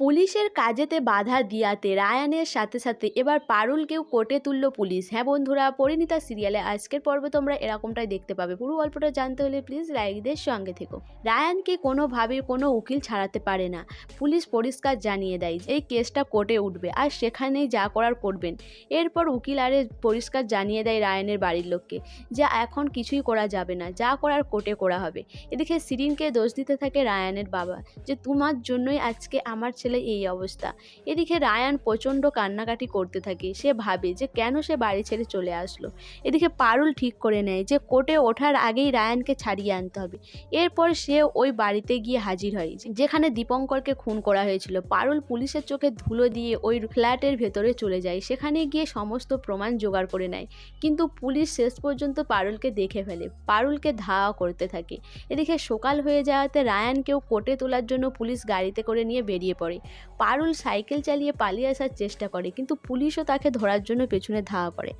পুলিশের কাজেতে বাধা দিয়াতে রায়ানের সাথে সাথে এবার পারুলকেও কোর্টে তুলল পুলিশ। হ্যাঁ বন্ধুরা, পরিণীতা সিরিয়ালে আজকের পর্বে তোমরা এরকমটাই দেখতে পাবে। পুরো গল্পটা জানতে হলে প্লিজ লাইকদের সঙ্গে থেকো। রায়ানকে কোনোভাবে কোনো উকিল ছাড়াতে পারে না। পুলিশ পরিষ্কার জানিয়ে দেয়, এই কেসটা কোর্টে উঠবে আর সেখানেই যা করার করবেন। এরপর উকিল আরে পরিষ্কার জানিয়ে দেয় রায়ানের বাড়ির লোককে যে এখন কিছুই করা যাবে না, যা করার কোর্টে করা হবে। এদিকে সিরিনকে দোষ দিতে থাকে রায়ানের বাবা যে, তোমার জন্যই আজকে আমার ছেলে এই অবস্থা। এদিকে রায়ান প্রচণ্ড কান্নাকাটি করতে থাকে। সে ভাবে যে কেন সে বাড়ি ছেড়ে চলে আসলো। এদিকে পারুল ঠিক করে নেয় যে কোর্টে ওঠার আগেই রায়ানকে ছাড়িয়ে আনতে হবে। এরপর সে ওই বাড়িতে গিয়ে হাজির হয়, যেখানে দীপঙ্করকে খুন করা হয়েছিল। পারুল পুলিশের চোখে ধুলো দিয়ে ওই ফ্ল্যাটের ভেতরে চলে যায়, সেখানে গিয়ে সমস্ত প্রমাণ জোগাড় করে নেয়। কিন্তু পুলিশ শেষ পর্যন্ত পারুলকে দেখে ফেলে। পারুলকে ধাওয়া করতে থাকে। এদিকে সকাল হয়ে যাওয়াতে রায়ানকেও কোর্টে তোলার জন্য পুলিশ গাড়িতে করে নিয়ে বেরিয়ে পড়ে। পারুল সাইকেল চালিয়ে পালিয়ে আসার চেষ্টা করে, কিন্তু পুলিশও তাকে ধরার জন্য পেছনে ধাওয়া করে।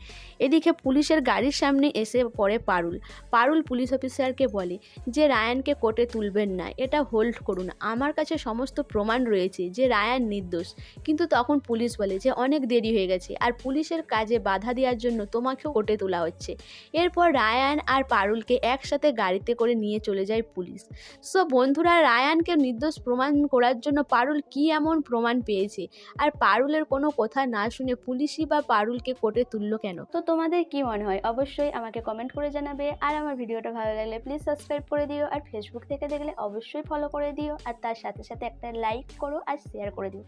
এদিকে পুলিশের গাড়ির সামনে এসে পড়ে পারুল। পারুল পুলিশ অফিসারকে বলে, যে রায়ানকে কোর্টে তুলবেন না, এটা হোল্ড করুন। আমার কাছে সমস্ত প্রমাণ রয়েছে যে রায়ান নির্দোষ। কিন্তু তখন পুলিশ বলে যে অনেক দেরি হয়ে গেছে, আর পুলিশের কাজে বাধা দেওয়ার জন্য তোমাকেও কোর্টে তোলা হচ্ছে। এরপর রায়ান আর পারুলকে একসাথে গাড়িতে করে নিয়ে চলে যায় পুলিশ। সো বন্ধুরা, রায়ানকে নির্দোষ প্রমাণ করার জন্য পারুল কি এমন প্রমাণ পেয়েছে। আর পারুলের কোনো কথা না শুনে পুলিশই বা পারুলকে কোর্টে তুললো কেন? তো তোমাদের কি মনে হয়? অবশ্যই আমাকে কমেন্ট করে জানাবে। আর আমার ভিডিওটা ভালো লাগলে প্লিজ সাবস্ক্রাইব করে দিও। আর ফেসবুক থেকে দেখলে অবশ্যই ফলো করে দিও। আর তার সাথে সাথে একটা লাইক করো আর শেয়ার করে দিও।